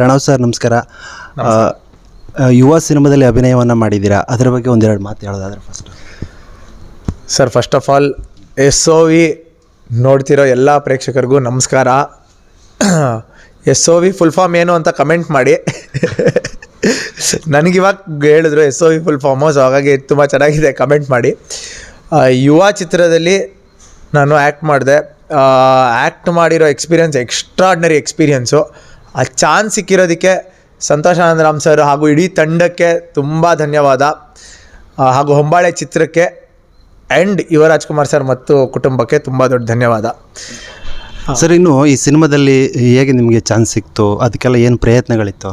ರಣವ್ sir ನಮಸ್ಕಾರ. ಯುವ ಸಿನಿಮಾದಲ್ಲಿ ಅಭಿನಯವನ್ನು ಮಾಡಿದ್ದೀರಾ? ಅದರ ಬಗ್ಗೆ ಒಂದೆರಡು ಮಾತು ಹೇಳೋದಾದ್ರೆ first sir first of all S O V ನೋಡ್ತಿರೋ ಎಲ್ಲ ಪ್ರೇಕ್ಷಕರಿಗೂ ನಮಸ್ಕಾರ. S O V full form ಏನು ಅಂತ ಕಮೆಂಟ್ ಮಾಡಿ. ನನಗಿವಾಗ ಹೇಳಿದ್ರು S O V full form so ಹಾಗಾಗಿ ತುಂಬ ಚೆನ್ನಾಗಿದೆ ಕಮೆಂಟ್ ಮಾಡಿ. ಯುವ ಚಿತ್ರದಲ್ಲಿ ನಾನು ಆ್ಯಕ್ಟ್ ಮಾಡಿದೆ. ಆ್ಯಕ್ಟ್ ಮಾಡಿರೋ ಎಕ್ಸ್ಪೀರಿಯನ್ಸ್ ಎಕ್ಸ್ಟ್ರಾಡ್ನರಿ ಎಕ್ಸ್ಪೀರಿಯನ್ಸು ಆ ಚಾನ್ಸ್ ಸಿಕ್ಕಿರೋದಕ್ಕೆ ಸಂತೋಷಾನಂದ ಆನಂದರಾಮ್ ಸರ್ ಹಾಗೂ ಇಡೀ ತಂಡಕ್ಕೆ ತುಂಬ ಧನ್ಯವಾದ. ಹಾಗೂ ಹೊಂಬಾಳೆ ಚಿತ್ರಕ್ಕೆ ಆ್ಯಂಡ್ ಯುವರಾಜ್ ಕುಮಾರ್ ಸರ್ ಮತ್ತು ಕುಟುಂಬಕ್ಕೆ ತುಂಬ ದೊಡ್ಡ ಧನ್ಯವಾದ. ಸರ್ ಇನ್ನು ಈ ಸಿನಿಮಾದಲ್ಲಿ ಹೇಗೆ ನಿಮಗೆ ಚಾನ್ಸ್ ಸಿಕ್ತು? ಅದಕ್ಕೆಲ್ಲ ಏನು ಪ್ರಯತ್ನಗಳಿತ್ತು?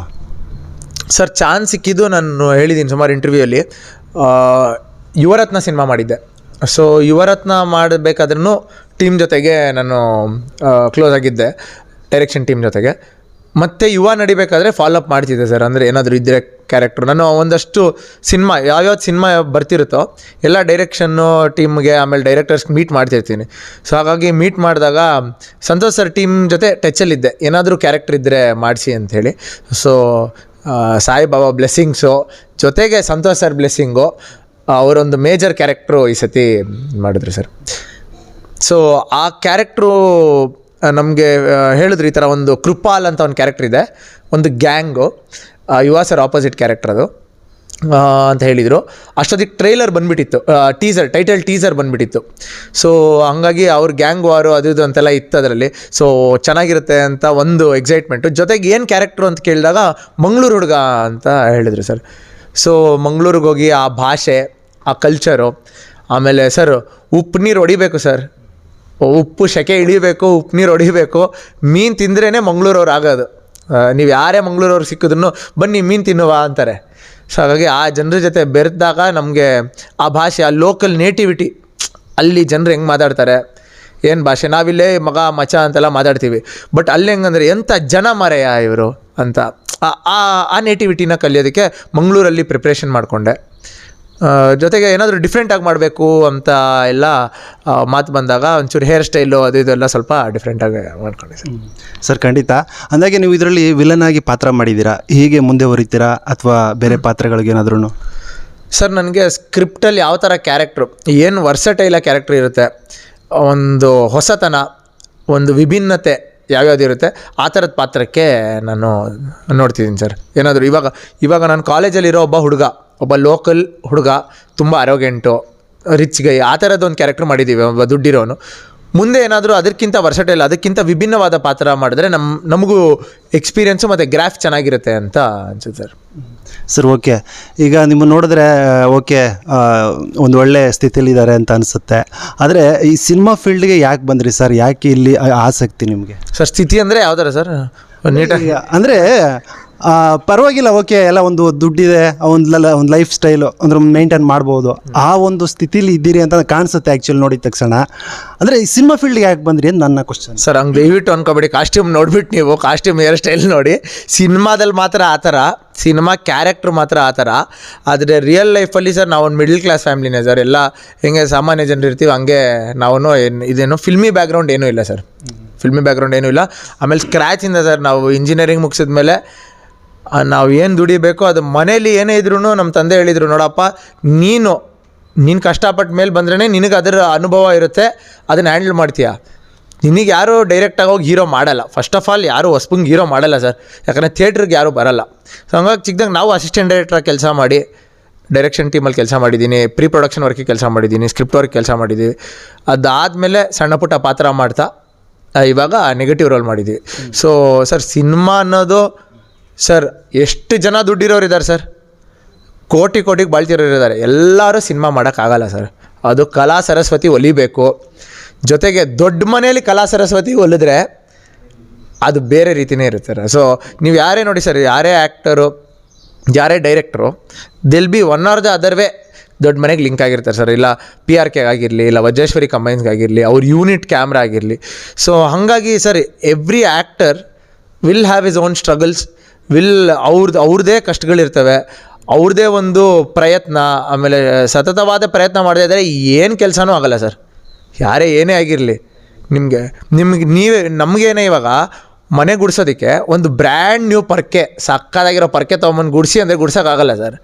ಸರ್ ಚಾನ್ಸ್ ಸಿಕ್ಕಿದ್ದು ನಾನು ಹೇಳಿದ್ದೀನಿ ಸುಮಾರು ಇಂಟರ್ವ್ಯೂಯಲ್ಲಿ ಯುವರತ್ನ ಸಿನಿಮಾ ಮಾಡಿದ್ದೆ. ಸೊ ಯುವರತ್ನ ಮಾಡಬೇಕಾದ್ರೂ ಟೀಮ್ ಜೊತೆಗೆ ನಾನು ಕ್ಲೋಸ್ ಆಗಿದ್ದೆ. ಡೈರೆಕ್ಷನ್ ಟೀಮ್ ಜೊತೆಗೆ. ಮತ್ತೆ ಯುವ ನಡಿಬೇಕಾದ್ರೆ ಫಾಲೋಅಪ್ ಮಾಡ್ತಿದ್ದೆ ಸರ್ ಅಂದರೆ ಏನಾದರೂ ಇದ್ದರೆ ಕ್ಯಾರೆಕ್ಟ್ರು ನಾನು ಒಂದಷ್ಟು ಸಿನಿಮಾ ಯಾವ್ಯಾವ ಸಿನಿಮಾ ಬರ್ತಿರುತ್ತೋ ಎಲ್ಲ ಡೈರೆಕ್ಷನ್ನು ಟೀಮ್ಗೆ ಆಮೇಲೆ ಡೈರೆಕ್ಟರ್ಸ್ ಮೀಟ್ ಮಾಡ್ತಿರ್ತೀನಿ. ಸೊ ಹಾಗಾಗಿ ಮೀಟ್ ಮಾಡಿದಾಗ ಸಂತೋಷ್ ಸರ್ ಟೀಮ್ ಜೊತೆ ಟಚಲ್ಲಿದ್ದೆ ಏನಾದರೂ ಕ್ಯಾರೆಕ್ಟರ್ ಇದ್ದರೆ ಮಾಡಿಸಿ ಅಂಥೇಳಿ ಸೊ ಸಾಯಿಬಾಬಾ ಬ್ಲೆಸ್ಸಿಂಗ್ಸು ಜೊತೆಗೆ ಸಂತೋಷ್ ಸರ್ ಬ್ಲೆಸ್ಸಿಂಗು ಅವರೊಂದು ಮೇಜರ್ ಕ್ಯಾರೆಕ್ಟ್ರು ಈ ಸತಿ ಮಾಡಿದ್ರು ಸರ್ ಸೊ ಆ ಕ್ಯಾರೆಕ್ಟ್ರು ನಮಗೆ ಹೇಳಿದ್ರು ಈ ಥರ ಒಂದು ಕೃಪಾಲ್ ಅಂತ ಒಂದು ಕ್ಯಾರೆಕ್ಟರ್ ಇದೆ. ಒಂದು ಗ್ಯಾಂಗು. ಯುವ ಸರ್ ಆಪೋಸಿಟ್ ಕ್ಯಾರೆಕ್ಟರ್ ಅದು. ಅಂತ ಹೇಳಿದರು. ಅಷ್ಟೊತ್ತಿಗೆ ಟ್ರೈಲರ್ ಬಂದುಬಿಟ್ಟಿತ್ತು. ಟೀಸರ್ ಟೈಟಲ್ ಟೀಸರ್ ಬಂದುಬಿಟ್ಟಿತ್ತು. ಸೊ ಹಂಗಾಗಿ ಅವ್ರ ಗ್ಯಾಂಗ್ ವಾರು ಅದು ಇದು ಅಂತೆಲ್ಲ ಇತ್ತು ಅದರಲ್ಲಿ. ಸೊ ಚೆನ್ನಾಗಿರುತ್ತೆ ಅಂತ ಒಂದು ಎಕ್ಸೈಟ್ಮೆಂಟು ಜೊತೆಗೆ ಏನು ಕ್ಯಾರೆಕ್ಟ್ರು ಅಂತ ಕೇಳಿದಾಗ ಮಂಗಳೂರು ಹುಡುಗ ಅಂತ ಹೇಳಿದರು ಸರ್ ಸೊ ಮಂಗಳೂರಿಗೆ ಹೋಗಿ ಆ ಭಾಷೆ, ಆ ಕಲ್ಚರು ಆಮೇಲೆ ಸರ್ ಉಪ್ಪು ನೀರು ಹೊಡಿಬೇಕು ಸರ್ ಉಪ್ಪು ಸೆಕೆ ಇಳಿಬೇಕು, ಉಪ್ಪು ನೀರು ಹೊಡಿಬೇಕು, ಮೀನು ತಿಂದ್ರೇ ಮಂಗಳೂರವ್ರು ಆಗೋದು ನೀವು ಯಾರೇ ಮಂಗಳೂರವ್ರು ಸಿಕ್ಕಿದ್ರು ಬನ್ನಿ ಮೀನು ತಿನ್ನುವ ಅಂತಾರೆ. ಸೊ ಹಾಗಾಗಿ ಆ ಜನರ ಜೊತೆ ಬೆರೆತಾಗ ನಮಗೆ ಆ ಭಾಷೆ, ಆ ಲೋಕಲ್ ನೇಟಿವಿಟಿ ಅಲ್ಲಿ ಜನರು ಹೆಂಗೆ ಮಾತಾಡ್ತಾರೆ, ಏನು ಭಾಷೆ, ನಾವಿಲ್ಲೇ ಮಗ, ಮಚ ಅಂತೆಲ್ಲ ಮಾತಾಡ್ತೀವಿ. ಬಟ್ ಅಲ್ಲಿ ಹೆಂಗಂದ್ರೆ ಎಂಥ ಜನ ಮರೆಯ ಇವರು ಅಂತ. ಆ- ಆ ನೇಟಿವಿಟಿನ ಕಲಿಯೋದಕ್ಕೆ ಮಂಗಳೂರಲ್ಲಿ ಪ್ರಿಪ್ರೇಷನ್ ಮಾಡಿಕೊಂಡೆ. ಜೊತೆಗೆ ಏನಾದರೂ ಡಿಫ್ರೆಂಟಾಗಿ ಮಾಡಬೇಕು ಅಂತ ಎಲ್ಲ ಮಾತು ಬಂದಾಗ ಒಂಚೂರು ಹೇರ್ ಸ್ಟೈಲು ಅದು ಇದೆಲ್ಲ ಸ್ವಲ್ಪ ಡಿಫ್ರೆಂಟಾಗಿ ಮಾಡ್ಕೊಂಡೆ ಸರ್. ಸರ್ ಖಂಡಿತ. ಅಂದಾಗೆ ನೀವು ಇದರಲ್ಲಿ ವಿಲನ್ ಆಗಿ ಪಾತ್ರ ಮಾಡಿದ್ದೀರಾ? ಹೀಗೆ ಮುಂದೆ ಹೊರಿತೀರಾ ಅಥವಾ ಬೇರೆ ಪಾತ್ರಗಳಿಗೆ ಏನಾದ್ರೂ ಸರ್ ನನಗೆ ಸ್ಕ್ರಿಪ್ಟಲ್ಲಿ ಯಾವ ಥರ ಕ್ಯಾರೆಕ್ಟ್ರು ಏನು ವರ್ಸಟೈಲ ಕ್ಯಾರೆಕ್ಟ್ರ್ ಇರುತ್ತೆ ಒಂದು ಹೊಸತನ ಒಂದು ವಿಭಿನ್ನತೆ ಯಾವ್ಯಾವ್ದು ಇರುತ್ತೆ ಆ ಥರದ ಪಾತ್ರಕ್ಕೆ ನಾನು ನೋಡ್ತಿದ್ದೀನಿ ಸರ್. ಏನಾದರೂ ಇವಾಗ ಇವಾಗ ನಾನು ಕಾಲೇಜಲ್ಲಿರೋ ಒಬ್ಬ ಹುಡುಗ ಒಬ್ಬ ಲೋಕಲ್ ಹುಡುಗ ತುಂಬ ಅರೋಗೆಂಟು ರಿಚ್ ಗೈ ಆ ಥರದ್ದೊಂದು ಕ್ಯಾರೆಕ್ಟರ್ ಮಾಡಿದ್ದೀವಿ ಒಬ್ಬ ದುಡ್ಡಿರೋನು. ಮುಂದೆ ಏನಾದರೂ ಅದಕ್ಕಿಂತ ವರ್ಸಟೈಲ್ ಅದಕ್ಕಿಂತ ವಿಭಿನ್ನವಾದ ಪಾತ್ರ ಮಾಡಿದ್ರೆ ನಮ್ಮ ನಮಗೂ ಎಕ್ಸ್ಪೀರಿಯೆನ್ಸು ಮತ್ತು ಗ್ರಾಫ್ ಚೆನ್ನಾಗಿರುತ್ತೆ ಅಂತ ಅನ್ಸುತ್ತೆ ಸರ್. ಸರ್ ಓಕೆ ಈಗ ನಿಮ್ಮ ನೋಡಿದ್ರೆ ಓಕೆ ಒಂದು ಒಳ್ಳೆ ಸ್ಥಿತಿಯಲ್ಲಿದ್ದಾರೆ ಅಂತ ಅನಿಸುತ್ತೆ. ಆದರೆ ಈ ಸಿನಿಮಾ ಫೀಲ್ಡ್ಗೆ ಯಾಕೆ ಬಂದ್ರಿ ಸರ್? ಯಾಕೆ ಇಲ್ಲಿ ಆಸಕ್ತಿ ನಿಮಗೆ? ಸರ್ ಸ್ಥಿತಿ ಅಂದರೆ ಯಾವ್ದಾರ ಸರ್? ನೀಟಾಗಿ ಅಂದರೆ ಪರವಾಗಿಲ್ಲ ಓಕೆ ಎಲ್ಲ ಒಂದು ದುಡ್ಡಿದೆ ಒಂದಲ್ಲ ಒಂದು ಲೈಫ್ ಸ್ಟೈಲು ಅಂದ್ರೆ ಮೇಂಟೈನ್ ಮಾಡ್ಬೋದು. ಆ ಒಂದು ಸ್ಥಿತಿಲಿ ಇದ್ದೀರಿ ಅಂತ ಕಾಣಿಸುತ್ತೆ ಆ್ಯಕ್ಚುಲಿ ನೋಡಿದ ತಕ್ಷಣ. ಅಂದರೆ ಈ ಸಿನಿಮಾ ಫೀಲ್ಡ್ಗೆ ಯಾಕೆ ಬಂದ್ರಿ ಅಂತ ನನ್ನ ಕ್ವಶನ್ ಸರ್ ಹಂಗೆ ದಯವಿಟ್ಟು ಅನ್ಕೋಬೇಡಿ ಕಾಸ್ಟ್ಯೂಮ್ ನೋಡ್ಬಿಟ್ಟು ನೀವು ಕಾಸ್ಟ್ಯೂಮ್ ಹೇರ್ ಸ್ಟೈಲ್ ನೋಡಿ. ಸಿನಿಮಾದಲ್ಲಿ ಮಾತ್ರ ಆ ಥರ ಸಿನಿಮಾ ಕ್ಯಾರೆಕ್ಟ್ರ್ ಮಾತ್ರ ಆ ಥರ. ಆದರೆ ರಿಯಲ್ ಲೈಫಲ್ಲಿ ಸರ್ ನಾವು ಒಂದು ಮಿಡಲ್ ಕ್ಲಾಸ್ ಫ್ಯಾಮಿಲಿನೇ ಸರ್ ಎಲ್ಲ ಹೆಂಗೆ ಸಾಮಾನ್ಯ ಜನರು ಇರ್ತೀವಿ ಹಂಗೆ ನಾವು ಏನು ಇದೇನು ಫಿಲ್ಮಿ ಬ್ಯಾಕ್ಗ್ರೌಂಡ್ ಏನೂ ಇಲ್ಲ ಸರ್. ಫಿಲ್ಮಿ ಬ್ಯಾಕ್ಗ್ರೌಂಡ್ ಏನೂ ಇಲ್ಲ. ಆಮೇಲೆ ಸ್ಕ್ರ್ಯಾಚಿಂದ ಸರ್ ನಾವು ಇಂಜಿನಿಯರಿಂಗ್ ಮುಗಿಸಿದ ಮೇಲೆ ನಾವು ಏನು ದುಡಿಬೇಕು ಅದು ಮನೇಲಿ ಏನೇ ಇದ್ರೂ ನಮ್ಮ ತಂದೆ ಹೇಳಿದರು, ನೋಡಪ್ಪ, ನೀನು ನೀನು ಕಷ್ಟಪಟ್ಟ ಮೇಲೆ ಬಂದ್ರೇ ನಿನಗೆ ಅದರ ಅನುಭವ ಇರುತ್ತೆ, ಅದನ್ನು ಹ್ಯಾಂಡಲ್ ಮಾಡ್ತೀಯ? ನಿನಗೆ ಯಾರು ಡೈರೆಕ್ಟಾಗಿ ಹೋಗಿ ಹೀರೋ ಮಾಡಲ್ಲ. ಫಸ್ಟ್ ಆಫ್ ಆಲ್ ಯಾರು ಹೊಸ್ಪಂಗೆ ಹೀರೋ ಮಾಡಲ್ಲ ಸರ್. ಯಾಕಂದರೆ ಥಿಯೇಟ್ರಿಗೆ ಯಾರೂ ಬರಲ್ಲ. ಸೊ ಹಂಗಾಗಿ ಚಿಕ್ಕದಾಗ ನಾವು ಅಸಿಸ್ಟೆಂಟ್ ಡೈರೆಕ್ಟ್ರಾಗಿ ಕೆಲಸ ಮಾಡಿ ಡೈರೆಕ್ಷನ್ ಟೀಮಲ್ಲಿ ಕೆಲಸ ಮಾಡಿದ್ದೀನಿ ಪ್ರೀ ಪ್ರೊಡಕ್ಷನ್ ವರ್ಕಿಗೆ ಕೆಲಸ ಮಾಡಿದ್ದೀನಿ ಸ್ಕ್ರಿಪ್ಟ್ ವರ್ಕ್ ಕೆಲಸ ಮಾಡಿದ್ದೀವಿ ಅದಾದಮೇಲೆ ಸಣ್ಣ ಪುಟ್ಟ ಪಾತ್ರ ಮಾಡ್ತಾ ಇವಾಗ ನೆಗೆಟಿವ್ ರೋಲ್ ಮಾಡಿದ್ದೀವಿ ಸೊ ಸರ್, ಸಿನಿಮಾ ಅನ್ನೋದು ಸರ್, ಎಷ್ಟು ಜನ ದುಡ್ಡಿರೋರು ಇದ್ದಾರೆ ಸರ್? ಕೋಟಿ ಕೋಟಿಗೆ ಬಾಳ್ತಿರೋರು ಇದ್ದಾರೆ. ಎಲ್ಲರೂ ಸಿನಿಮಾ ಮಾಡೋಕ್ಕಾಗಲ್ಲ ಸರ್. ಅದು ಕಲಾ ಸರಸ್ವತಿ ಒಲಿಬೇಕು. ಜೊತೆಗೆ ದೊಡ್ಡ ಮನೆಯಲ್ಲಿ ಕಲಾ ಸರಸ್ವತಿ ಒಲಿದ್ರೆ ಅದು ಬೇರೆ ರೀತಿಯೇ ಇರುತ್ತೆ ಸರ್. ಸೊ ನೀವು ಯಾರೇ ನೋಡಿ ಸರ್, ಯಾರೇ ಆ್ಯಕ್ಟರು ಯಾರೇ director they'll be one or the other way ದೊಡ್ಡ ಮನೆಗೆ ಲಿಂಕ್ ಆಗಿರ್ತಾರೆ ಸರ್. ಇಲ್ಲ ಪಿ ಆರ್ ಕೆ ಆಗಿರಲಿ, ಇಲ್ಲ ವಜ್ರೇಶ್ವರಿ ಕಂಬೈನ್ಸ್ಗಾಗಿರಲಿ ಅವ್ರ ಯೂನಿಟ್ ಕ್ಯಾಮ್ರಾ ಆಗಿರಲಿ. ಸೊ ಹಾಗಾಗಿ sir every actor will have his own struggles will ಅವ್ರದ್ದು ಅವ್ರದ್ದೇ ಕಷ್ಟಗಳಿರ್ತವೆ. ಅವ್ರದ್ದೇ ಒಂದು ಪ್ರಯತ್ನ, ಆಮೇಲೆ ಸತತವಾದ ಪ್ರಯತ್ನ ಮಾಡದೇ ಇದ್ದರೆ ಏನು ಕೆಲಸನೂ ಆಗಲ್ಲ ಸರ್. ಯಾರೇ ಏನೇ ಆಗಿರಲಿ, ನಿಮಗೆ ನಿಮಗೆ, ನೀವೇ, ನಮಗೇನೇ ಇವಾಗ ಮನೆ ಗುಡಿಸೋದಕ್ಕೆ ಒಂದು ಬ್ರ್ಯಾಂಡ್ ನ್ಯೂ ಪರ್ಕೆ ಸಕ್ಕದಾಗಿರೋ ಪರ್ಕೆ ತೊಗೊಂಬಂದು ಗುಡಿಸಿ ಅಂದರೆ ಗುಡ್ಸೋಕ್ಕಾಗಲ್ಲ ಸರ್.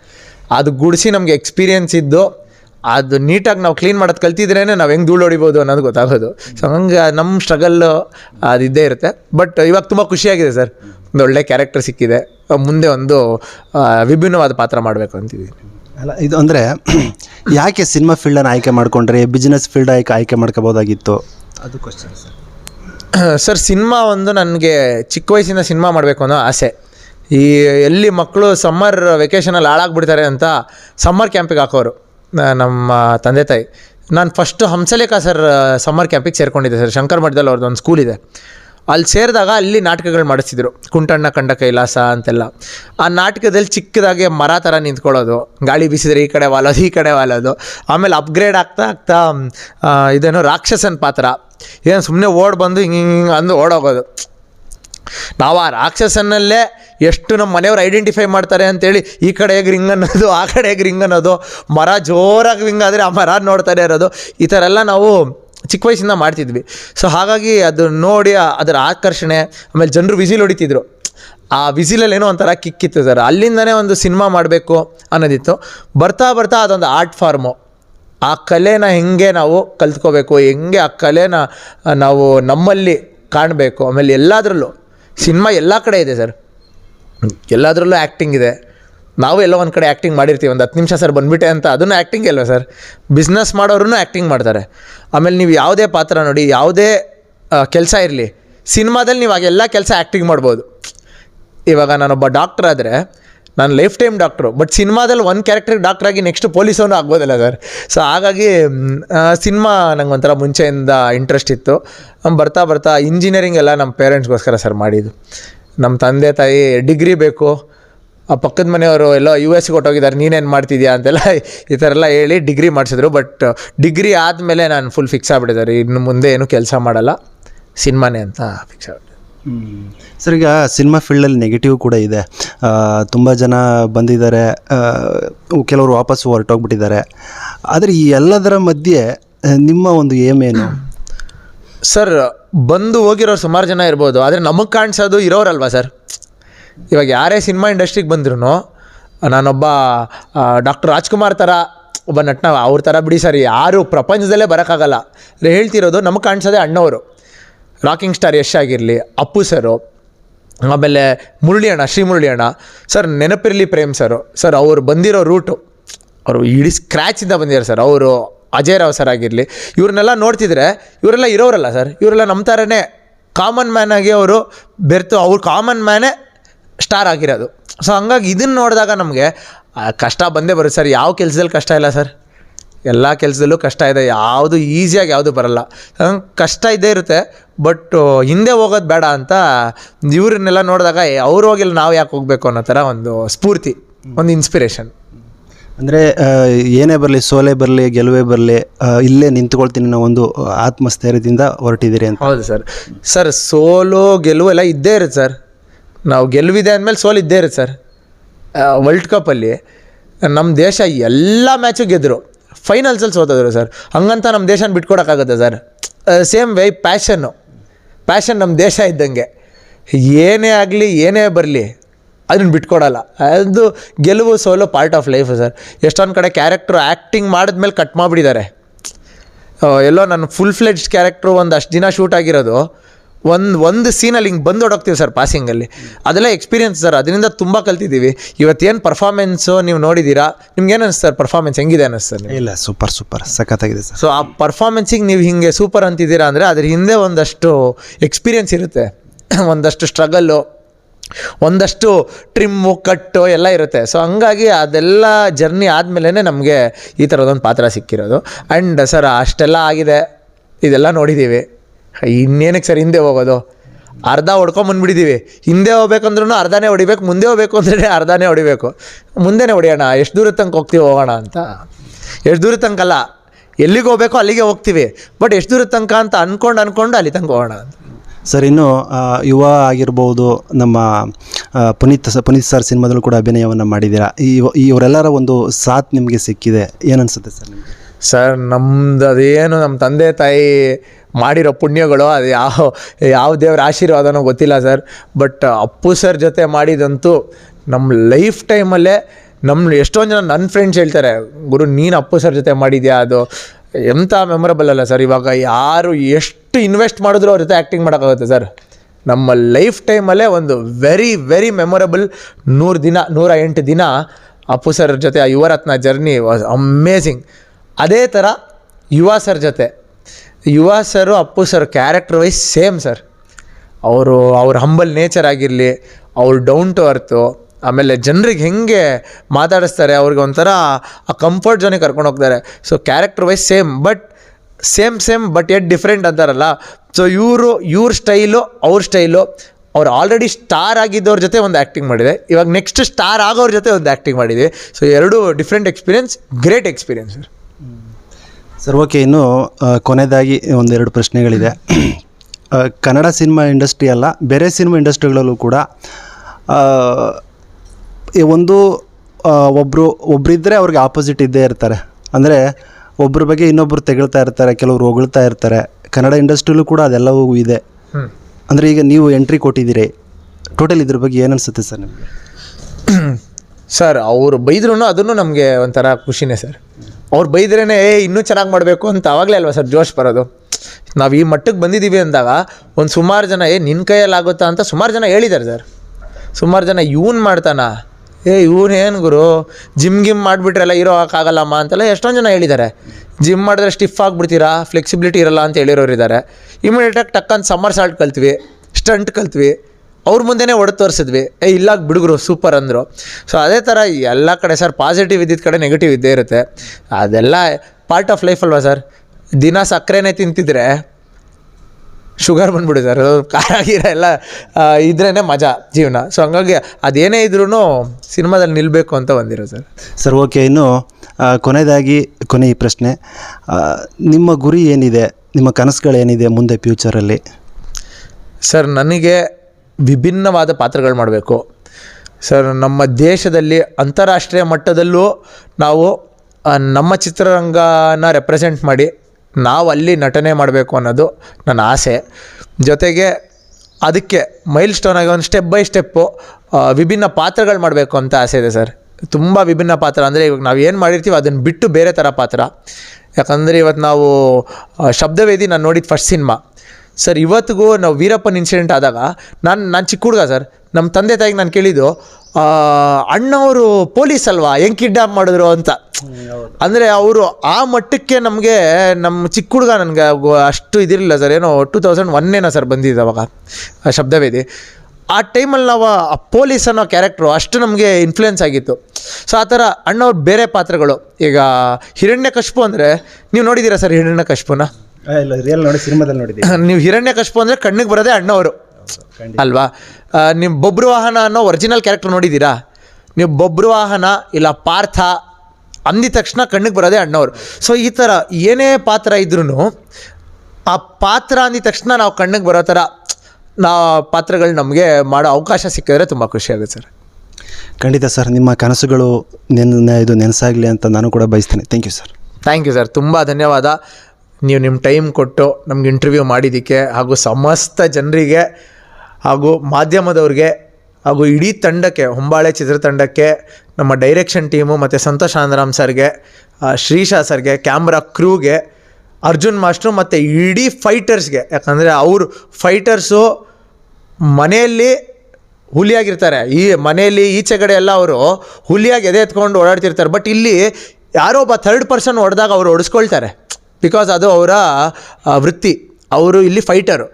ಅದು ಗುಡಿಸಿ ನಮಗೆ ಎಕ್ಸ್ಪೀರಿಯನ್ಸ್ ಇದ್ದು ಅದು ನೀಟಾಗಿ ನಾವು ಕ್ಲೀನ್ ಮಾಡೋದು ಕಲ್ತಿದ್ರೇ ನಾವು ಹೆಂಗೆ ಧೂಳು ಹೊಡಿಬೋದು ಅನ್ನೋದು ಗೊತ್ತಾಗೋದು. ಸೊ ಹಂಗೆ ನಮ್ಮ ಸ್ಟ್ರಗಲ್ಲು ಅದು ಇದ್ದೇ ಇರುತ್ತೆ. ಬಟ್ ಇವಾಗ ತುಂಬ ಖುಷಿಯಾಗಿದೆ ಸರ್. ಒಂದು ಒಳ್ಳೆ ಕ್ಯಾರೆಕ್ಟರ್ ಸಿಕ್ಕಿದೆ. ಮುಂದೆ ಒಂದು ವಿಭಿನ್ನವಾದ ಪಾತ್ರ ಮಾಡಬೇಕು ಅಂತಿದ್ದೀನಿ ಅಲ್ಲ ಇದು ಅಂದರೆ ಯಾಕೆ ಸಿನಿಮಾ ಫೀಲ್ಡನ್ನು ಆಯ್ಕೆ ಮಾಡಿಕೊಂಡ್ರೆ ಬಿಸ್ನೆಸ್ ಫೀಲ್ಡ್ ಆಯ್ಕೆ ಆಯ್ಕೆ ಮಾಡ್ಕೋಬೋದಾಗಿತ್ತು? ಅದು ಕ್ವಶನ್ ಸರ್ ಸರ್ ಸಿನಿಮಾ ಒಂದು ನನಗೆ ಚಿಕ್ಕ ವಯಸ್ಸಿಂದ ಸಿನಿಮಾ ಮಾಡಬೇಕು ಅನ್ನೋ ಆಸೆ. ಈ ಎಲ್ಲಿ ಮಕ್ಕಳು ಸಮ್ಮರ್ ವೆಕೇಷನಲ್ಲಿ ಹಾಳಾಗ್ಬಿಡ್ತಾರೆ ಅಂತ ಸಮ್ಮರ್ ಕ್ಯಾಂಪಿಗೆ ಹಾಕೋರು. ನಮ್ಮ ತಂದೆ ತಾಯಿ. ನಾನು ಫಸ್ಟು ಹಂಸಲೇಖ ಸರ್ ಸಮ್ಮರ್ ಕ್ಯಾಂಪಿಗೆ ಸೇರ್ಕೊಂಡಿದ್ದೆ ಸರ್ ಶಂಕರ್ ಮಠದಲ್ಲಿ ಅವ್ರದ್ದು ಒಂದು ಸ್ಕೂಲ್ ಇದೆ. ಅಲ್ಲಿ ಸೇರಿದಾಗ ಅಲ್ಲಿ ನಾಟಕಗಳು ಮಾಡಿಸ್ತಿದ್ರು. ಕುಂಟಣ್ಣ, ಕಂಡ ಕೈಲಾಸ ಅಂತೆಲ್ಲ. ಆ ನಾಟಕದಲ್ಲಿ ಚಿಕ್ಕದಾಗಿ ಮರ ಥರ ನಿಂತ್ಕೊಳ್ಳೋದು. ಗಾಳಿ ಬೀಸಿದ್ರೆ ಈ ಕಡೆ ವಾಲೋದು, ಈ ಕಡೆ ವಾಲೋದು. ಆಮೇಲೆ ಅಪ್ಗ್ರೇಡ್ ಆಗ್ತಾ ಆಗ್ತಾ ಇದೇನು ರಾಕ್ಷಸನ ಪಾತ್ರ. ಏನು ಸುಮ್ಮನೆ ಓಡ್ ಬಂದು ಹಿಂಗೆ ಹಿಂಗೆ ಅಂದು ಓಡೋಗೋದು. ನಾವು ಆ ರಾಕ್ಷಸನ್ನಲ್ಲೇ ಎಷ್ಟು ನಮ್ಮ ಮನೆಯವ್ರು ಐಡೆಂಟಿಫೈ ಮಾಡ್ತಾರೆ ಅಂತೇಳಿ ಈ ಕಡೆ ಹೇಗೆ ರಿಂಗ್ ಅನ್ನೋದು, ಆ ಕಡೆ ಹೇಗೆ ರಿಂಗ್ ಅನ್ನೋದು, ಮರ ಜೋರಾಗಿ ರಿಂಗ್ ಆದರೆ ಆ ಮರ ನೋಡ್ತಾನೆ ಇರೋದು, ಈ ಥರ ಎಲ್ಲ ನಾವು ಚಿಕ್ಕ ವಯಸ್ಸಿಂದ ಮಾಡ್ತಿದ್ವಿ. ಸೊ ಹಾಗಾಗಿ ಅದು ನೋಡಿ ಅದರ ಆಕರ್ಷಣೆ, ಆಮೇಲೆ ಜನರು ವಿಸಿಲ್ ಹೊಡಿತಿದ್ರು. ಆ ವಿಸಿಲಲ್ಲಿ ಏನೋ ಒಂಥರ ಕಿಕ್ಕಿತ್ತು ಸರ್. ಅಲ್ಲಿಂದನೇ ಒಂದು ಸಿನಿಮಾ ಮಾಡಬೇಕು ಅನ್ನೋದಿತ್ತು. ಬರ್ತಾ ಬರ್ತಾ ಅದೊಂದು ಆರ್ಟ್ ಫಾರ್ಮು. ಆ ಕಲೆನ ಹೆಂಗೆ ನಾವು ಕಲ್ತ್ಕೋಬೇಕು, ಹೆಂಗೆ ಆ ಕಲೆನ ನಾವು ನಮ್ಮಲ್ಲಿ ಕಾಣಬೇಕು, ಆಮೇಲೆ ಎಲ್ಲದರಲ್ಲೂ. ಸಿನಿಮಾ ಎಲ್ಲ ಕಡೆ ಇದೆ ಸರ್. ಎಲ್ಲದರಲ್ಲೂ ಆ್ಯಕ್ಟಿಂಗ್ ಇದೆ. ನಾವು ಎಲ್ಲೋ ಒಂದು ಕಡೆ ಆ್ಯಕ್ಟಿಂಗ್ ಮಾಡಿರ್ತೀವಿ. ಒಂದು ಹತ್ತು ನಿಮಿಷ ಸರ್ ಬಂದುಬಿಟ್ಟೆ ಅಂತ ಅದನ್ನು ಆ್ಯಕ್ಟಿಂಗ್ ಅಲ್ವಾ ಸರ್? ಬಿಸ್ನೆಸ್ ಮಾಡೋರು ಆ್ಯಕ್ಟಿಂಗ್ ಮಾಡ್ತಾರೆ. ಆಮೇಲೆ ನೀವು ಯಾವುದೇ ಪಾತ್ರ ನೋಡಿ, ಯಾವುದೇ ಕೆಲಸ ಇರಲಿ, ಸಿನಿಮಾದಲ್ಲಿ ನೀವು ಆಗೆಲ್ಲ ಕೆಲಸ ಆ್ಯಕ್ಟಿಂಗ್ ಮಾಡ್ಬೋದು. ಇವಾಗ ನಾನೊಬ್ಬ ಡಾಕ್ಟರ್ ಆದರೆ, ನಾನು ಲೈಫ್ ಟೈಮ್ ಡಾಕ್ಟ್ರು ಬಟ್ ಸಿನಿಮಾದಲ್ಲಿ ಒಂದು ಕ್ಯಾರೆಕ್ಟರ್ ಡಾಕ್ಟರ್ ಆಗಿ ನೆಕ್ಸ್ಟ್ ಪೊಲೀಸವನು ಆಗ್ಬೋದಲ್ಲ ಸರ್? ಸೊ ಹಾಗಾಗಿ ಸಿನಿಮಾ ನಂಗೆ ಒಂಥರ ಮುಂಚೆಯಿಂದ ಇಂಟ್ರೆಸ್ಟ್ ಇತ್ತು. ಬರ್ತಾ ಬರ್ತಾ ಇಂಜಿನಿಯರಿಂಗ್ ಎಲ್ಲ ನಮ್ಮ ಪೇರೆಂಟ್ಸ್ಗೋಸ್ಕರ ಸರ್ ಮಾಡಿದ್ದು. ನಮ್ಮ ತಂದೆ ತಾಯಿ ಡಿಗ್ರಿ ಬೇಕು ಆ ಪಕ್ಕದ ಮನೆಯವರು ಎಲ್ಲೋ ಯು ಎಸ್ಗೆ ಹೊಟ್ಟೋಗಿದ್ದಾರೆ ನೀನೇನು ಮಾಡ್ತಿದ್ಯಾ ಅಂತೆಲ್ಲ ಈ ಥರ ಎಲ್ಲ ಹೇಳಿ ಡಿಗ್ರಿ ಮಾಡಿಸಿದ್ರು. ಬಟ್ ಡಿಗ್ರಿ ಆದಮೇಲೆ ನಾನು ಫುಲ್ ಫಿಕ್ಸ್ ಆಗ್ಬಿಟ್ಟಿದ್ದಾರೆ ಇನ್ನು ಮುಂದೆ ಏನು ಕೆಲಸ ಮಾಡಲ್ಲ. ಸಿನಿಮಾನೇ ಅಂತ ಫಿಕ್ಸ್ ಆಗ್ಬಿಟ್ಟೆ ಸರ್ ಈಗ ಸಿನಿಮಾ ಫೀಲ್ಡಲ್ಲಿ ನೆಗೆಟಿವ್ ಕೂಡ ಇದೆ. ತುಂಬ ಜನ ಬಂದಿದ್ದಾರೆ. ಕೆಲವರು ವಾಪಸ್ಸು ಹೊರಟೋಗ್ಬಿಟ್ಟಿದ್ದಾರೆ. ಆದರೆ ಈ ಎಲ್ಲದರ ಮಧ್ಯೆ ನಿಮ್ಮ ಒಂದು ಏಮ್ ಏನು? ಸರ್ ಬಂದು ಹೋಗಿರೋರು ಸುಮಾರು ಜನ ಇರ್ಬೋದು, ಆದರೆ ನಮಗೆ ಕಾಣಿಸೋದು ಇರೋರಲ್ವಾ ಸರ್? ಇವಾಗ ಯಾರೇ ಸಿನಿಮಾ ಇಂಡಸ್ಟ್ರಿಗೆ ಬಂದ್ರೂ ನಾನೊಬ್ಬ ಡಾಕ್ಟರ್ ರಾಜ್ಕುಮಾರ್ ಥರ ಒಬ್ಬ ನಟನ ಅವ್ರ ಥರ ಬಿಡಿ ಸರ್, ಯಾರು ಪ್ರಪಂಚದಲ್ಲೇ ಬರೋಕ್ಕಾಗಲ್ಲ. ಹೇಳ್ತಿರೋದು ನಮಗೆ ಕಾಣಿಸೋದೇ ಅಣ್ಣವರು. ರಾಕಿಂಗ್ ಸ್ಟಾರ್ ಯಶ್ ಆಗಿರಲಿ, ಅಪ್ಪು ಸರು, ಆಮೇಲೆ ಮುರಳಿ ಅಣ್ಣ ಶ್ರೀ ಮುರಳಿ ಅಣ್ಣ ಸರ್, ನೆನಪಿರಲಿ ಪ್ರೇಮ್ ಸರು. ಸರ್, ಅವರು ಬಂದಿರೋ ರೂಟು ಅವರು ಇಡೀ ಸ್ಕ್ರ್ಯಾಚಿಂದ ಬಂದಿದ್ದಾರೆ ಸರ್. ಅವರು ಅಜಯ್ ರಾವ್ ಸರ್ ಆಗಿರಲಿ, ಇವ್ರನ್ನೆಲ್ಲ ನೋಡ್ತಿದ್ರೆ ಇವರೆಲ್ಲ ಇರೋರಲ್ಲ ಸರ್ ಇವರೆಲ್ಲ ನಮ್ಮ ಥರನೇ ಕಾಮನ್ ಮ್ಯಾನ್ ಆಗಿ ಅವರು ಬೆರ್ತು, ಅವ್ರು ಕಾಮನ್ ಮ್ಯಾನೇ ಸ್ಟಾರ್ ಆಗಿರೋದು. ಸೊ ಹಂಗಾಗಿ ಇದನ್ನು ನೋಡಿದಾಗ ನಮಗೆ ಕಷ್ಟ ಬಂದೇ ಬರುತ್ತೆ ಸರ್ ಯಾವ ಕೆಲಸದಲ್ಲಿ ಕಷ್ಟ ಇಲ್ಲ ಸರ್ ಎಲ್ಲ ಕೆಲಸದಲ್ಲೂ ಕಷ್ಟ ಇದೆ. ಯಾವುದು ಈಸಿಯಾಗಿ ಯಾವುದು ಬರಲ್ಲ. ಕಷ್ಟ ಇದ್ದೇ ಇರುತ್ತೆ. ಬಟ್ ಹಿಂದೆ ಹೋಗೋದು ಬೇಡ ಅಂತ ಇವ್ರನ್ನೆಲ್ಲ ನೋಡಿದಾಗ ಅವ್ರು ಹೋಗಿಲ್ಲ, ನಾವು ಯಾಕೆ ಹೋಗಬೇಕು? ಅನ್ನೋ ಥರ ಒಂದು ಸ್ಫೂರ್ತಿ, ಒಂದು ಇನ್ಸ್ಪಿರೇಷನ್ ಅಂದರೆ ಏನೇ ಬರಲಿ, ಸೋಲೆ ಬರಲಿ, ಗೆಲುವೇ ಬರಲಿ ಇಲ್ಲೇ ನಿಂತ್ಕೊಳ್ತೀನಿ ಅನ್ನೋ ಒಂದು ಆತ್ಮಸ್ಥೈರ್ಯದಿಂದ ಹೊರಟಿದ್ದೀರಿ ಅಂತ. ಹೌದು ಸರ್. ಸರ್, ಸೋಲು, ಗೆಲುವು ಎಲ್ಲ ಇದ್ದೇ ಇರುತ್ತೆ ಸರ್. ನಾವು ಗೆಲುವಿದೆ ಅಂದಮೇಲೆ ಸೋಲು ಇದ್ದೇ ಇರುತ್ತೆ ಸರ್. ವರ್ಲ್ಡ್ ಕಪ್ಪಲ್ಲಿ ನಮ್ಮ ದೇಶ ಎಲ್ಲ ಮ್ಯಾಚು ಗೆದ್ದರು ಫೈನಲ್ಸಲ್ಲಿ ಸೋತದ್ರು ಸರ್. ಹಂಗಂತ ನಮ್ಮ ದೇಶನ ಬಿಟ್ಕೊಡೋಕ್ಕಾಗುತ್ತೆ ಸರ್. ಸೇಮ್ ವೇ ಪ್ಯಾಷನ್ನು ಪ್ಯಾಷನ್ ನಮ್ಮ ದೇಶ ಇದ್ದಂಗೆ. ಏನೇ ಆಗಲಿ, ಏನೇ ಬರಲಿ ಅದನ್ನ ಬಿಟ್ಕೊಡಲ್ಲ. ಅದು ಗೆಲುವು ಸೋಲು ಪಾರ್ಟ್ ಆಫ್ ಲೈಫ್ ಸರ್. ಎಷ್ಟೊಂದು ಕಡೆ ಕ್ಯಾರೆಕ್ಟ್ರು ಆ್ಯಕ್ಟಿಂಗ್ ಮಾಡಿದ್ಮೇಲೆ ಕಟ್ ಮಾಡಿಬಿಟ್ಟಿದ್ದಾರೆ. ಎಲ್ಲೋ ನನ್ನ ಫುಲ್ ಫ್ಲೆಡ್ಜ್ ಕ್ಯಾರೆಕ್ಟ್ರು ಒಂದು ಅಷ್ಟು ದಿನ ಶೂಟ್ ಆಗಿರೋದು. ಒಂದು ಒಂದು ಸೀನಲ್ಲಿ ಹಿಂಗೆ ಬಂದು ಹೊಡೋಗ್ತೀವಿ ಸರ್ ಪಾಸಿಂಗಲ್ಲಿ ಅದೆಲ್ಲ ಎಕ್ಸ್ಪೀರಿಯನ್ಸ್ ಸರ್. ಅದರಿಂದ ತುಂಬ ಕಲ್ತಿದ್ದೀವಿ. ಇವತ್ತೇನು ಪರ್ಫಾರ್ಮೆನ್ಸು ನೀವು ನೋಡಿದ್ದೀರಾ? ನಿಮ್ಗೇನು ಅನಿಸ್ತು ಸರ್ ಪರ್ಫಾರ್ಮೆನ್ಸ್ ಹೆಂಗಿದೆ ನಿಮ್ಗೆ? ಇಲ್ಲ ಸೂಪರ್ ಸೂಪರ್ ಸಖತ್ತಾಗಿದೆ ಸರ್. ಸೊ ಆ ಪರ್ಫಾರ್ಮೆನ್ಸಿಗೆ ನೀವು ಹಿಂಗೆ ಸೂಪರ್ ಅಂತಿದ್ದೀರಾ ಅಂದರೆ ಅದ್ರ ಹಿಂದೆ ಒಂದಷ್ಟು ಎಕ್ಸ್ಪೀರಿಯನ್ಸ್ ಇರುತ್ತೆ. ಒಂದಷ್ಟು ಸ್ಟ್ರಗಲ್ಲು ಒಂದಷ್ಟು ಟ್ರಿಮ್ಮು ಕಟ್ಟು ಎಲ್ಲ ಇರುತ್ತೆ. ಸೊ ಹಂಗಾಗಿ ಅದೆಲ್ಲ ಜರ್ನಿ ಆದಮೇಲೆ ನಮಗೆ ಈ ಥರದೊಂದು ಪಾತ್ರ ಸಿಕ್ಕಿರೋದು. ಆ್ಯಂಡ್ ಸರ್, ಅಷ್ಟೆಲ್ಲ ಆಗಿದೆ. ಇದೆಲ್ಲ ನೋಡಿದ್ದೀವಿ ಇನ್ನೇನಕ್ಕೆ ಸರ್, ಹಿಂದೆ ಹೋಗೋದು? ಅರ್ಧ ಹೊಡ್ಕೊಂಬಂದ್ಬಿಟ್ಟಿದ್ದೀವಿ ಹಿಂದೆ ಹೋಗ್ಬೇಕಂದ್ರೂ ಅರ್ಧನೇ ಹೊಡಿಬೇಕು, ಮುಂದೆ ಹೋಗ್ಬೇಕು ಅಂದ್ರೆ ಅರ್ಧನೇ ಹೊಡಿಬೇಕು. ಮುಂದೆನೇ ಹೊಡಿಯೋಣ, ಎಷ್ಟು ದೂರ ತನಕ ಹೋಗ್ತೀವಿ ಹೋಗೋಣ ಅಂತ. ಎಷ್ಟು ದೂರ ತನಕ ಅಲ್ಲ ಎಲ್ಲಿಗೆ ಹೋಗ್ಬೇಕೋ ಅಲ್ಲಿಗೆ ಹೋಗ್ತೀವಿ. ಬಟ್ ಎಷ್ಟು ದೂರ ತನಕ ಅಂತ ಅಂದ್ಕೊಂಡು ಅಂದ್ಕೊಂಡು ಅಲ್ಲಿ ತನಕ ಹೋಗೋಣ ಅಂತ. ಸರ್, ಇನ್ನು ಯುವ ಆಗಿರ್ಬೋದು, ನಮ್ಮ ಪುನೀತ್ ಸರ್ ಪುನೀತ್ ಸರ್ ಸಿನಿಮಾದಲ್ಲೂ ಕೂಡ ಅಭಿನಯವನ್ನು ಮಾಡಿದ್ದೀರಾ? ಈ ಇವರೆಲ್ಲರ ಒಂದು ಸಾಥ್ ನಿಮಗೆ ಸಿಕ್ಕಿದೆ. ಏನನ್ಸುತ್ತೆ ಸರ್ ನಿಮಗೆ? ಸರ್, ನಮ್ದು ಅದೇನು ನಮ್ಮ ತಂದೆ ತಾಯಿ ಮಾಡಿರೋ ಪುಣ್ಯಗಳು, ಅದು ಯಾವ ಯಾವ ದೇವ್ರ ಆಶೀರ್ವಾದನೋ ಗೊತ್ತಿಲ್ಲ ಸರ್. ಬಟ್, ಅಪ್ಪು ಸರ್ ಜೊತೆ ಮಾಡಿದಂತೂ ನಮ್ಮ ಲೈಫ್ ಟೈಮಲ್ಲೇ ನಮ್ಮ ಎಷ್ಟೊಂದು ಜನ ನನ್ನ ಫ್ರೆಂಡ್ಸ್ ಹೇಳ್ತಾರೆ, ಗುರು, ನೀನು ಅಪ್ಪು ಸರ್ ಜೊತೆ ಮಾಡಿದ್ಯಾ ಅದು? ಎಂಥ ಮೆಮೊರಬಲ್ ಅಲ್ಲ ಸರ್ ಇವಾಗ ಯಾರು ಎಷ್ಟು ಇನ್ವೆಸ್ಟ್ ಮಾಡಿದ್ರು ಅವ್ರ ಜೊತೆ ಆ್ಯಕ್ಟಿಂಗ್ ಮಾಡೋಕ್ಕಾಗುತ್ತೆ ಸರ್ ನಮ್ಮ ಲೈಫ್ ಟೈಮಲ್ಲೇ ಒಂದು ವೆರಿ ವೆರಿ ಮೆಮೊರಬಲ್ ನೂರು ದಿನ, ನೂರ ಎಂಟು ದಿನ ಅಪ್ಪು ಸರ್ ಜೊತೆ ಆ ಯುವರತ್ನ ಜರ್ನಿ ವಾಸ್ ಅಮೇಝಿಂಗ್ ಅದೇ ಥರ ಯುವ ಸರ್ ಜೊತೆ, Yuva sir Appu sir character wise same sir ಅವರು, ಅವ್ರ ಹಂಬಲ್ ನೇಚರ್ ಆಗಿರಲಿ, ಅವ್ರ ಡೌನ್ ಟು ಅರ್ತು ಆಮೇಲೆ ಜನರಿಗೆ ಹೆಂಗೆ ಮಾತಾಡಿಸ್ತಾರೆ, ಅವ್ರಿಗೆ ಒಂಥರ ಆ ಕಂಫರ್ಟ್ ಝೋನಿಗೆ ಕರ್ಕೊಂಡು ಹೋಗ್ತಾರೆ. So character wise same but same same but yet different ಅಂತಾರಲ್ಲ. ಸೊ ಇವರು, ಇವ್ರ ಸ್ಟೈಲು ಅವ್ರ ಸ್ಟೈಲು ಅವ್ರು ಆಲ್ರೆಡಿ ಸ್ಟಾರ್ ಆಗಿದ್ದವ್ರ ಜೊತೆ ಒಂದು ಆ್ಯಕ್ಟಿಂಗ್ ಮಾಡಿದೆ. ಇವಾಗ ನೆಕ್ಸ್ಟ್ ಸ್ಟಾರ್ ಆಗೋರ ಜೊತೆ ಒಂದು ಆ್ಯಕ್ಟಿಂಗ್ ಮಾಡಿದ್ವಿ ಸೊ ಎರಡು different experience great experience sir. Sir okay ಇನ್ನು ಕೊನೆಯದಾಗಿ ಒಂದೆರಡು ಪ್ರಶ್ನೆಗಳಿದೆ. ಕನ್ನಡ ಸಿನಿಮಾ ಇಂಡಸ್ಟ್ರಿ ಅಲ್ಲ, ಬೇರೆ ಸಿನಿಮಾ ಇಂಡಸ್ಟ್ರಿಗಳಲ್ಲೂ ಕೂಡ ಒಂದು ಒಬ್ಬರು ಒಬ್ಬರಿದ್ದರೆ ಅವ್ರಿಗೆ ಆಪೋಸಿಟ್ ಇದ್ದೇ ಇರ್ತಾರೆ. ಅಂದರೆ ಒಬ್ಬರ ಬಗ್ಗೆ ಇನ್ನೊಬ್ಬರು ತೆಗಳ್ತಾ ಇರ್ತಾರೆ ಕೆಲವರು ಹೊಗಳ್ತಾ ಇರ್ತಾರೆ. ಕನ್ನಡ ಇಂಡಸ್ಟ್ರಿಲೂ ಕೂಡ ಅದೆಲ್ಲವೂ ಇದೆ. ಅಂದರೆ ಈಗ ನೀವು ಎಂಟ್ರಿ ಕೊಟ್ಟಿದ್ದೀರಿ. ಟೋಟಲ್ ಇದ್ರ ಬಗ್ಗೆ ಏನು ಅನಿಸುತ್ತೆ ಸರ್ ನಿಮಗೆ? ಸರ್ ಅವರು ಬೈದ್ರೂ ಅದನ್ನು ನಮಗೆ ಒಂಥರ ಖುಷಿನೇ ಸರ್. ಅವ್ರು ಬೈದ್ರೇ ಏ ಇನ್ನೂ ಚೆನ್ನಾಗಿ ಮಾಡಬೇಕು ಅಂತ ಆವಾಗಲೇ ಅಲ್ವಾ ಸರ್ ಜೋಶ್ ಬರೋದು. ನಾವು ಈ ಮಟ್ಟಕ್ಕೆ ಬಂದಿದ್ದೀವಿ ಅಂದಾಗ ಒಂದು ಸುಮಾರು ಜನ ಏ ನಿನ್ನ ಕೈಯಲ್ಲಿ ಆಗುತ್ತಾ ಅಂತ ಸುಮಾರು ಜನ ಹೇಳಿದ್ದಾರೆ ಸರ್. ಸುಮಾರು ಜನ ಇವನ್ ಮಾಡ್ತಾನ? ಏ ಏನು ಗುರು? ಜಿಮ್ ಗಿಮ್ ಮಾಡಿಬಿಟ್ರೆಲ್ಲ ಇರೋ ಹಾಕಾಗಲ್ಲಮ್ಮ ಅಂತೆಲ್ಲ ಎಷ್ಟೊಂದು ಜನ ಹೇಳಿದ್ದಾರೆ ಜಿಮ್ ಮಾಡಿದ್ರೆ ಸ್ಟಿಫ್ ಆಗಿಬಿಡ್ತೀರಾ? ಫ್ಲೆಕ್ಸಿಬಿಲಿಟಿ ಇರಲ್ಲ ಅಂತ ಹೇಳಿರೋರು ಇದ್ದಾರೆ ಇಮಿಡಿಯೇಟಾಗಿ ಟಕ್ಕಂತ ಸಮ್ಮರ್ ಸಾಲ್ಟ್ ಕಲ್ತ್ವಿ ಸ್ಟಂಟ್ ಕಲ್ತ್ವಿ, ಅವ್ರ ಮುಂದೆನೇ ಒಡೆ ತೋರಿಸಿದ್ವಿ. ಏ, ಇಲ್ಲ ಬಿಡುಗರು ಸೂಪರ್ ಅಂದರು. ಸೊ ಅದೇ ಥರ ಎಲ್ಲ ಕಡೆ ಸರ್ ಪಾಸಿಟಿವ್ ಇದ್ದಿದ್ದ ಕಡೆ ನೆಗೆಟಿವ್ ಇದ್ದೇ ಇರುತ್ತೆ. ಅದೆಲ್ಲ ಪಾರ್ಟ್ ಆಫ್ ಲೈಫ್ ಅಲ್ವಾ ಸರ್ ದಿನ ಸಕ್ಕರೆನೇ ತಿಂತಿದ್ರೆ ಶುಗರ್ ಬಂದ್ಬಿಡಿ ಸರ್. ಖಾರ ಗೀರ ಎಲ್ಲ ಇದ್ರೇ ಮಜಾ ಜೀವನ. ಸೊ ಹಂಗಾಗಿ ಅದೇನೇ ಇದ್ರೂ ಸಿನಿಮಾದಲ್ಲಿ ನಿಲ್ಲಬೇಕು ಅಂತ ಬಂದಿರೋ ಸರ್. Sir okay. ಇನ್ನು ಕೊನೆಯದಾಗಿ ಕೊನೆ ಈ ಪ್ರಶ್ನೆ. ನಿಮ್ಮ ಗುರಿ ಏನಿದೆ? ನಿಮ್ಮ ಕನಸುಗಳೇನಿದೆ ಮುಂದೆ ಫ್ಯೂಚರಲ್ಲಿ ಸರ್ ನನಗೆ ವಿಭಿನ್ನವಾದ ಪಾತ್ರಗಳು ಮಾಡಬೇಕು. ಸರ್ ನಮ್ಮ ದೇಶದಲ್ಲಿ ಅಂತಾರಾಷ್ಟ್ರೀಯ ಮಟ್ಟದಲ್ಲೂ ನಾವು ನಮ್ಮ ಚಿತ್ರರಂಗನ ರೆಪ್ರೆಸೆಂಟ್ ಮಾಡಿ ನಾವು ಅಲ್ಲಿ ನಟನೆ ಮಾಡಬೇಕು ಅನ್ನೋದು ನನ್ನ ಆಸೆ. ಜೊತೆಗೆ ಅದಕ್ಕೆ ಮೈಲ್ ಸ್ಟೋನ್ ಆಗಿ ಒಂದು ಸ್ಟೆಪ್ ಬೈ ಸ್ಟೆಪ್ಪು ವಿಭಿನ್ನ ಪಾತ್ರಗಳು ಮಾಡಬೇಕು ಅಂತ ಆಸೆ ಇದೆ ಸರ್. ತುಂಬ ವಿಭಿನ್ನ ಪಾತ್ರ. ಅಂದರೆ ಇವಾಗ ನಾವು ಏನು ಮಾಡಿರ್ತೀವಿ ಅದನ್ನು ಬಿಟ್ಟು ಬೇರೆ ಥರ ಪಾತ್ರ. ಯಾಕಂದರೆ ಇವತ್ತು ನಾವು ಶಬ್ದವೇದಿ ನಾನು ನೋಡಿದ ಫಸ್ಟ್ ಸಿನಿಮಾ ಸರ್, ಇವತ್ತಿಗೂ ನಾವು ವೀರಪ್ಪನ ಇನ್ಸಿಡೆಂಟ್ ಆದಾಗ ನಾನು ನಾನು ಚಿಕ್ಕ ಹುಡುಗ ಸರ್. ನಮ್ಮ ತಂದೆ ತಾಯಿಗೆ ನಾನು ಕೇಳಿದ್ದು ಅಣ್ಣವರು ಪೊಲೀಸ್ ಅಲ್ವಾ ಹೆಂಗೆ ಕಿಡ್ನಾಪ್ ಮಾಡಿದ್ರು ಅಂತ. ಅಂದರೆ ಅವರು ಆ ಮಟ್ಟಕ್ಕೆ ನಮಗೆ ನಮ್ಮ ಚಿಕ್ಕ ಹುಡುಗ ನನಗೆ ಅಷ್ಟು ಇದಿರಲಿಲ್ಲ ಸರ್ ಏನೋ ಟೂ ತೌಸಂಡ್ ಒನ್ನೇನೋ ಸರ್ ಬಂದಿದ್ದು ಅವಾಗ ಆ ಶಬ್ದವೇದಿ. ಆ ಟೈಮಲ್ಲಿ ನಾವು ಆ ಪೊಲೀಸ್ ಅನ್ನೋ ಕ್ಯಾರೆಕ್ಟ್ರು ಅಷ್ಟು ನಮಗೆ ಇನ್ಫ್ಲುಯೆನ್ಸ್ ಆಗಿತ್ತು. ಸೊ ಆ ಥರ ಅಣ್ಣವ್ರ ಬೇರೆ ಪಾತ್ರಗಳು. ಈಗ ಹಿರಣ್ಯ ಕಶ್ಪು ಅಂದರೆ ನೀವು ನೋಡಿದ್ದೀರಾ ಸರ್ ಹಿರಣ್ಯಕಶ್ಪುನ ಇಲ್ಲ ರಿಯಲ್ ನೋಡಿ ಸಿನಿಮಾದಲ್ಲಿ ನೋಡಿದ್ದೀವಿ. ನೀವು ಹಿರಣ್ಯಕಶ್ಪು ಅಂದರೆ ಕಣ್ಣಿಗೆ ಬರೋದೇ ಅಣ್ಣವರು. ಅಲ್ವಾ? ನಿಮ್ಮ ಬೊಬ್ರು ವಾಹನ ಅನ್ನೋ ಒರಿಜಿನಲ್ ಕ್ಯಾರೆಕ್ಟರ್ ನೋಡಿದ್ದೀರಾ? ನೀವು ಬೊಬ್ರು ವಾಹನ ಇಲ್ಲ ಪಾರ್ಥ ಅಂದಿದ ತಕ್ಷಣ ಕಣ್ಣಿಗೆ ಬರೋದೇ ಅಣ್ಣವರು. ಸೊ ಈ ಥರ ಏನೇ ಪಾತ್ರ ಇದ್ರೂ ಆ ಪಾತ್ರ ಅಂದಿದ ತಕ್ಷಣ ನಾವು ಕಣ್ಣಿಗೆ ಬರೋ ಥರ ನಾ ಪಾತ್ರಗಳು ನಮಗೆ ಮಾಡೋ ಅವಕಾಶ ಸಿಕ್ಕಿದ್ರೆ ತುಂಬ ಖುಷಿಯಾಗುತ್ತೆ ಸರ್. ಖಂಡಿತ ಸರ್ ನಿಮ್ಮ ಕನಸುಗಳು ನೆನ ಇದು ನೆನೆಸಾಗಲಿ ಅಂತ ನಾನು ಕೂಡ ಬಯಸ್ತೇನೆ. Thank you sir thank you sir ತುಂಬ ಧನ್ಯವಾದ. ನೀವು ನಿಮ್ಮ ಟೈಮ್ ಕೊಟ್ಟು ನಮ್ಗೆ ಇಂಟರ್ವ್ಯೂ ಮಾಡಿದ್ದಕ್ಕೆ ಹಾಗೂ ಸಮಸ್ತ ಜನರಿಗೆ ಹಾಗೂ ಮಾಧ್ಯಮದವ್ರಿಗೆ ಹಾಗೂ ಇಡೀ ತಂಡಕ್ಕೆ, ಹೊಂಬಾಳೆ ಚಿತ್ರತಂಡಕ್ಕೆ ನಮ್ಮ ಡೈರೆಕ್ಷನ್ ಟೀಮು ಮತ್ತು ಸಂತೋಷ್ ಆನಂದರಾಮ್ ಸರ್ಗೆ ಶ್ರೀಶಾ ಸರ್ಗೆ ಕ್ಯಾಮ್ರಾ ಕ್ರೂಗೆ ಅರ್ಜುನ್ ಮಾಸ್ಟ್ರು ಮತ್ತು ಇಡೀ ಫೈಟರ್ಸ್ಗೆ ಯಾಕಂದರೆ ಅವರು ಫೈಟರ್ಸು ಮನೆಯಲ್ಲಿ ಹುಲಿಯಾಗಿರ್ತಾರೆ. ಈ ಮನೆಯಲ್ಲಿ ಈಚೆಗಡೆ ಎಲ್ಲ ಅವರು ಹುಲಿಯಾಗಿ ಎದೆ ಎತ್ಕೊಂಡು ಓಡಾಡ್ತಿರ್ತಾರೆ. ಬಟ್ ಇಲ್ಲಿ ಯಾರೋ ಒಬ್ಬ ಥರ್ಡ್ ಪರ್ಸನ್ ಹೊಡೆದಾಗ ಅವರು ಹೊಡೆಸ್ಕೊಳ್ತಾರೆ ಬಿಕಾಸ್ ಅದು ಅವರ ವೃತ್ತಿ. ಅವರು ಇಲ್ಲಿ ಫೈಟರು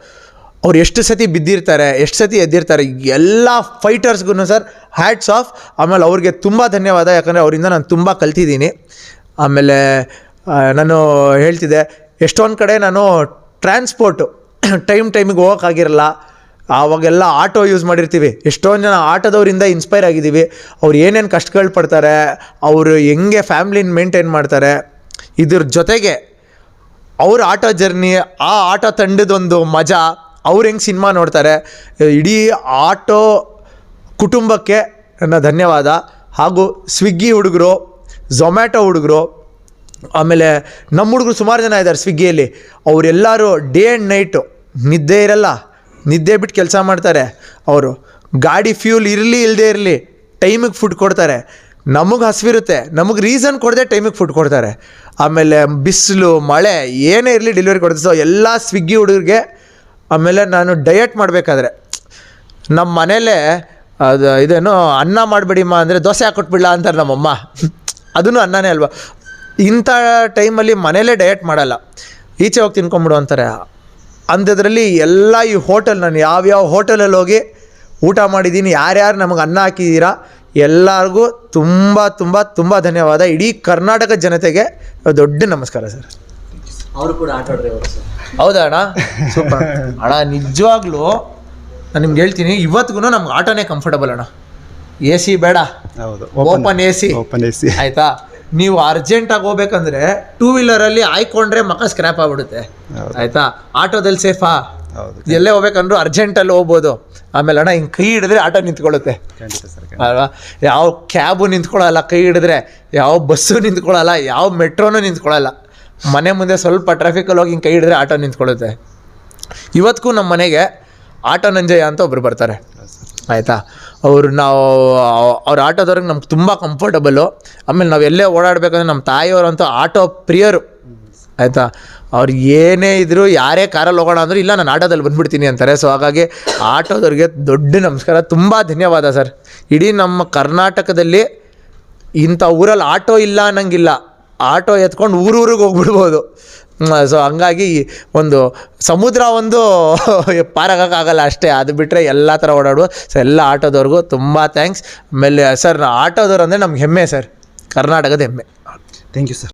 ಅವ್ರು ಎಷ್ಟು ಸತಿ ಬಿದ್ದಿರ್ತಾರೆ, ಎಷ್ಟು ಸತಿ ಎದ್ದಿರ್ತಾರೆ, ಎಲ್ಲ ಫೈಟರ್ಸ್ಗೂ ಸರ್ ಹ್ಯಾಟ್ಸ್ ಆಫ್ ಆಮೇಲೆ ಅವ್ರಿಗೆ ತುಂಬ ಧನ್ಯವಾದ. ಯಾಕಂದರೆ ಅವರಿಂದ ನಾನು ತುಂಬ ಕಲ್ತಿದ್ದೀನಿ. ಆಮೇಲೆ ನಾನು ಹೇಳ್ತಿದ್ದೆ, ಎಷ್ಟೊಂದು ಕಡೆ ನಾನು ಟ್ರಾನ್ಸ್ಪೋರ್ಟು ಟೈಮ್ ಟೈಮಿಗೆ ಹೋಗೋಕ್ಕಾಗಿರಲ್ಲ ಆವಾಗೆಲ್ಲ ಆಟೋ ಯೂಸ್ ಮಾಡಿರ್ತೀವಿ. ಎಷ್ಟೊಂದು ಜನ ಆಟೋದವರಿಂದ ಇನ್ಸ್ಪೈರ್ ಆಗಿದ್ದೀವಿ. ಅವ್ರು ಏನೇನು ಕಷ್ಟಗಳು ಪಡ್ತಾರೆ, ಅವರು ಹೆಂಗೆ ಫ್ಯಾಮ್ಲಿನ ಮೇಂಟೈನ್ ಮಾಡ್ತಾರೆ. ಇದ್ರ ಜೊತೆಗೆ ಅವ್ರ ಆಟೋ ಜರ್ನಿ ಆ ಆಟೋ ತಂಡದೊಂದು ಮಜಾ ಅವ್ರು ಹೆಂಗೆ ಸಿನಿಮಾ ನೋಡ್ತಾರೆ? ಇಡೀ ಆಟೋ ಕುಟುಂಬಕ್ಕೆ ನನ್ನ ಧನ್ಯವಾದ. ಹಾಗೂ ಸ್ವಿಗ್ಗಿ ಹುಡುಗರು, ಝೊಮ್ಯಾಟೊ ಹುಡುಗರು, ಆಮೇಲೆ ನಮ್ಮ ಹುಡುಗರು ಸುಮಾರು ಜನ ಇದ್ದಾರೆ ಸ್ವಿಗ್ಗಿಯಲ್ಲಿ. ಅವರೆಲ್ಲರೂ ಡೇ ಆ್ಯಂಡ್ ನೈಟು ನಿದ್ದೆ ಇರಲ್ಲ, ನಿದ್ದೆ ಬಿಟ್ಟು ಕೆಲಸ ಮಾಡ್ತಾರೆ. ಅವರು ಗಾಡಿ ಫ್ಯೂಲ್ ಇರಲಿ ಇಲ್ಲದೆ ಇರಲಿ ಟೈಮಿಗೆ ಫುಡ್ ಕೊಡ್ತಾರೆ. ನಮಗೆ ಹಸಿವಿರುತ್ತೆ, ನಮಗೆ ರೀಸನ್ ಕೊಡದೆ ಟೈಮಿಗೆ ಫುಡ್ ಕೊಡ್ತಾರೆ. ಆಮೇಲೆ ಬಿಸಿಲು, ಮಳೆ, ಏನೇ ಇರಲಿ ಡೆಲಿವರಿ ಕೊಡ್ತಾರೆ. ಸೊ ಎಲ್ಲ ಸ್ವಿಗ್ಗಿ ಹುಡುಗರಿಗೆ ಆಮೇಲೆ ನಾನು ಡಯಟ್ ಮಾಡಬೇಕಾದ್ರೆ. ನಮ್ಮ ಮನೇಲೇ ಅದು ಇದೇನು ಅನ್ನ ಮಾಡಬೇಡಿಮ್ಮ ಅಂದರೆ ದೋಸೆ ಹಾಕೊಟ್ಬಿಡ್ಲಾ ಅಂತಾರೆ ನಮ್ಮಮ್ಮ. ಅದೂ ಅನ್ನನೇ ಅಲ್ವಾ. ಇಂಥ ಟೈಮಲ್ಲಿ ಮನೇಲೇ ಡಯಟ್ ಮಾಡಲ್ಲ. ಈಚೆ ಹೋಗಿ ತಿನ್ಕೊಂಬಿಡು ಅಂತಾರೆ. ಅಂಥದ್ರಲ್ಲಿ ಎಲ್ಲ ಈ ಹೋಟೆಲ್ ನಾನು ಯಾವ್ಯಾವ ಹೋಟೆಲಲ್ಲಿ ಹೋಗಿ ಊಟ ಮಾಡಿದ್ದೀನಿ ಯಾರ್ಯಾರು ನಮಗೆ ಅನ್ನ ಹಾಕಿದ್ದೀರಾ ಎಲ್ಲರಿಗೂ ತುಂಬ ತುಂಬ ತುಂಬ ಧನ್ಯವಾದ. ಇಡೀ ಕರ್ನಾಟಕ ಜನತೆಗೆ ದೊಡ್ಡ ನಮಸ್ಕಾರ ಸರ್. ಅವರು ಕೂಡ ಆಟ ಹೌದಾ ಅಣ್ಣ? ಸೂಪರ್. ಅಣ್ಣ ನಿಜವಾಗ್ಲೂ ನಾನು ನಿಮ್ಗೆ ಹೇಳ್ತೀನಿ ಇವತ್ತಿಗೂ ನಮ್ಗೆ ಆಟೋನೇ ಕಂಫರ್ಟಬಲ್ ಅಣ್ಣ. ಎ ಸಿ ಬೇಡ. ಹೌದು open A C open A C ಆಯ್ತಾ? ನೀವು ಅರ್ಜೆಂಟಾಗಿ ಹೋಗ್ಬೇಕಂದ್ರೆ ಟೂ ವೀಲರಲ್ಲಿ ಆಯ್ಕೊಂಡ್ರೆ ಮಕ್ಕ ಸ್ಕ್ರ್ಯಾಪ್ ಆಗ್ಬಿಡುತ್ತೆ. ಆಯ್ತಾ? ಆಟೋದಲ್ಲಿ ಸೇಫಾ ಹೌದು ಎಲ್ಲೇ ಹೋಗ್ಬೇಕಂದ್ರೂ ಅರ್ಜೆಂಟಲ್ಲಿ ಹೋಗ್ಬೋದು. ಆಮೇಲೆ ಅಣ್ಣ ಹಿಂಗೆ ಕೈ ಹಿಡಿದ್ರೆ ಆಟೋ ನಿಂತ್ಕೊಳ್ಳುತ್ತೆ. ಖಂಡಿತ ಸರ್ ಅಲ್ವಾ? ಯಾವ ಕ್ಯಾಬು ನಿಂತ್ಕೊಳ್ಳಲ್ಲ ಕೈ ಹಿಡಿದ್ರೆ ಯಾವ ಬಸ್ಸು ನಿಂತ್ಕೊಳ್ಳಲ್ಲ ಯಾವ ಮೆಟ್ರೋನು ನಿಂತ್ಕೊಳ್ಳಲ್ಲ. ಮನೆ ಮುಂದೆ ಸ್ವಲ್ಪ ಟ್ರಾಫಿಕಲ್ಲಿ ಹೋಗಿ ಹಿಂಗೆ ಕೈ ಹಿಡಿದ್ರೆ ಆಟೋ ನಿಂತ್ಕೊಳ್ಳುತ್ತೆ. ಇವತ್ತಿಗೂ ನಮ್ಮ ಮನೆಗೆ ಆಟೋ ನಂಜಯ್ಯ ಅಂತ ಒಬ್ರು ಬರ್ತಾರೆ. ಆಯಿತಾ? ಅವರು ನಾವು, ಅವ್ರ ಆಟೋದವ್ರಿಗೆ ನಮ್ಗೆ ತುಂಬ ಕಂಫರ್ಟಬಲ್ಲು ಆಮೇಲೆ ನಾವು ಎಲ್ಲೇ ಓಡಾಡಬೇಕಂದ್ರೆ ನಮ್ಮ ತಾಯಿಯವರಂತೂ ಆಟೋ ಪ್ರಿಯರು. ಆಯಿತಾ? ಅವ್ರು ಏನೇ ಇದ್ದರೂ ಯಾರೇ ಕಾರಲ್ಲಿ ಹೋಗೋಣ ಅಂದರೂ, ಇಲ್ಲ, ನಾನು ಆಟೋದಲ್ಲಿ ಬಂದ್ಬಿಡ್ತೀನಿ ಅಂತಾರೆ. ಸೊ ಹಾಗಾಗಿ ಆಟೋದವ್ರಿಗೆ ದೊಡ್ಡ ನಮಸ್ಕಾರ. ತುಂಬ ಧನ್ಯವಾದ ಸರ್. ಇಡೀ ನಮ್ಮ ಕರ್ನಾಟಕದಲ್ಲಿ ಇಂಥ ಊರಲ್ಲಿ ಆಟೋ ಇಲ್ಲ ಅನ್ನಂಗಿಲ್ಲ. ಆಟೋ ಎತ್ಕೊಂಡು ಊರೂರಿಗೆ ಹೋಗ್ಬಿಡ್ಬೋದು. ಸೊ ಹಂಗಾಗಿ ಒಂದು ಸಮುದ್ರ ಒಂದು ಪಾರಾಗೋಕ್ಕಾಗಲ್ಲ ಅಷ್ಟೇ. ಅದು ಬಿಟ್ಟರೆ ಎಲ್ಲ ಥರ ಓಡಾಡುವ. ಸೊ ಎಲ್ಲ ಆಟೋದವ್ರಿಗೂ ತುಂಬ ಥ್ಯಾಂಕ್ಸ್ ಆಮೇಲೆ ಸರ್ ಆಟೋದವ್ರು ಅಂದರೆ ನಮ್ಗೆ ಹೆಮ್ಮೆ ಸರ್ ಕರ್ನಾಟಕದ ಹೆಮ್ಮೆ. Thank you sir